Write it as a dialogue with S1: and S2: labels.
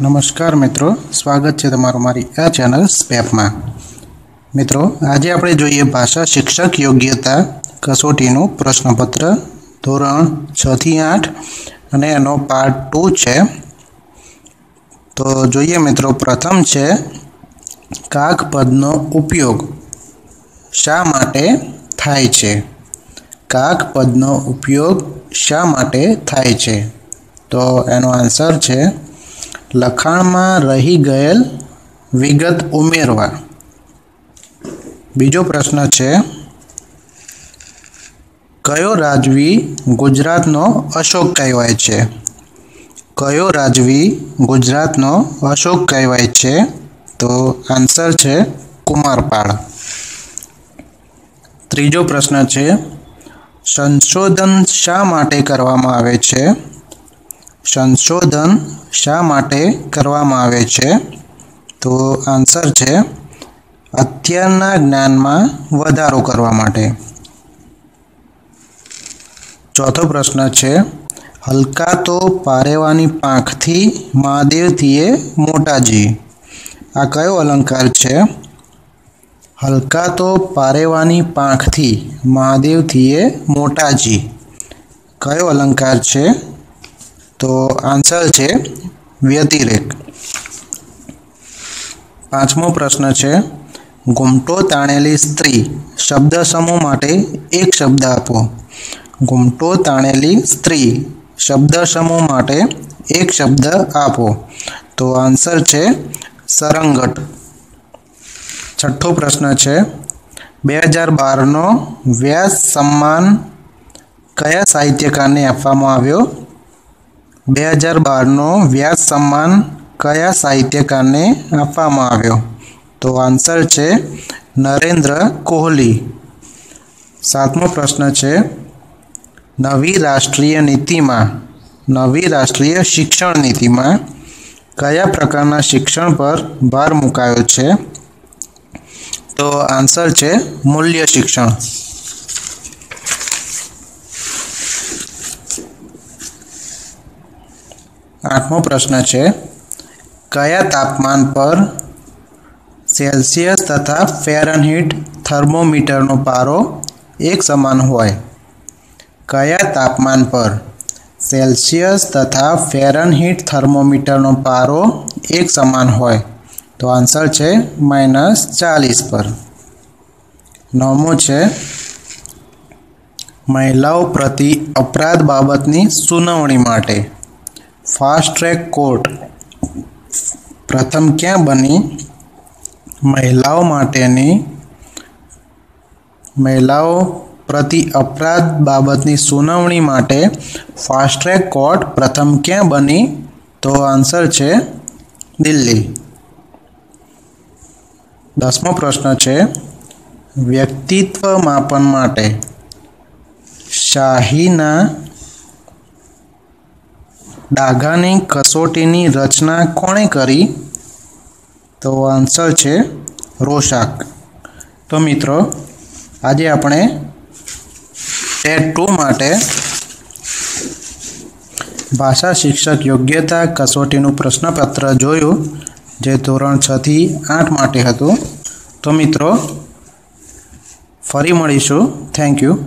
S1: નમસ્કાર મિત્રો, સ્વાગત છે તમારું મારી આ ચેનલ સ્પેપમાં. મિત્રો, આજે આપણે જોઈએ ભાષા શિક્ષક યોગ્યતા કસોટીનું પ્રશ્નપત્ર, ધોરણ છ થી આઠ, અને એનો પાર્ટ ટુ છે. તો જોઈએ મિત્રો, પ્રથમ છે, કાક પદનો ઉપયોગ શા માટે થાય છે? કાક પદનો ઉપયોગ શા માટે થાય છે? તો એનો આન્સર છે લખાણમાં રહી ગયેલ વિગત ઉમેરવા. બીજો પ્રશ્ન છે, કયો રાજવી ગુજરાતનો અશોક કહેવાય છે? કયો રાજવી ગુજરાતનો અશોક કહેવાય છે? તો આન્સર છે કુમારપાળ. ત્રીજો પ્રશ્ન છે, સંશોધન શા માટે કરવામાં આવે છે? સંશોધન શા માટે કરવામાં આવે છે? તો આન્સર છે, અત્યારના જ્ઞાનમાં વધારો કરવા માટે. ચોથો પ્રશ્ન છે હલકાતો પારેવાની પાંખથી મહાદેવથીએ મોટાજી. આ કયો અલંકાર છે? હલકાતો પારેવાની પાંખથી મહાદેવથીએ મોટાજી. કયો અલંકાર છે? તો આન્સર છે વ્યતિરેક. પાંચમો પ્રશ્ન છે, ઘૂમટો તાણેલી સ્ત્રી શબ્દ સમૂહ માટે એક શબ્દ આપો. ઘૂમટો તાણેલી સ્ત્રી શબ્દ સમૂહ માટે એક શબ્દ આપો. તો આન્સર છે સરંગટ. છઠ્ઠો પ્રશ્ન છે, બે હજાર બારનો વ્યાસ સન્માન કયા સાહિત્યકારને આપવામાં આવ્યો? બે હજાર બારનો વ્યાસ સન્માન કયા સાહિત્યકારને આપવામાં આવ્યો? તો આન્સર છે નરેન્દ્ર કોહલી. સાતમો પ્રશ્ન છે, નવી રાષ્ટ્રીય નીતિમાં, નવી રાષ્ટ્રીય શિક્ષણ નીતિમાં કયા પ્રકારના શિક્ષણ પર ભાર મુકાયો છે? તો આન્સર છે મૂલ્ય શિક્ષણ. આઠમો પ્રશ્ન છે, કયા તાપમાન પર સેલ્સિયસ તથા ફેરનહીટ થર્મોમીટરનો પારો એક સમાન હોય? કયા તાપમાન પર સેલ્સિયસ તથા ફેરનહીટ થર્મોમીટરનો પારો એક સમાન હોય? તો આન્સર છે, માઇનસ ચાલીસ પર. નવમો છે, મહિલાઓ પ્રતિ અપરાધ બાબતની સુનાવણી માટે ફાસ્ટ ટ્રેક કોર્ટ. પ્રથમ ક્યાં બની? મહિલાઓ માટેની. મહિલાઓ પ્રતિ અપરાધ બાબતની સુનાવણી માટે ફાસ્ટ ટ્રેક કોર્ટ પ્રથમ ક્યાં બની? તો આન્સર છે દિલ્હી. દસમો પ્રશ્ન છે વ્યક્તિત્વ માપન માટે શાહીના ડાઘાની કસોટીની રચના કોણે કરી? તો આન્સર છે રોશાક તો મિત્રો, આજે આપણે ટેટ ટુ માટે ભાષા શિક્ષક યોગ્યતા કસોટીનું પ્રશ્નપત્ર જોયું, જે ધોરણ છથી આઠ માટે હતું. તો મિત્રો, ફરી મળીશું. Thank you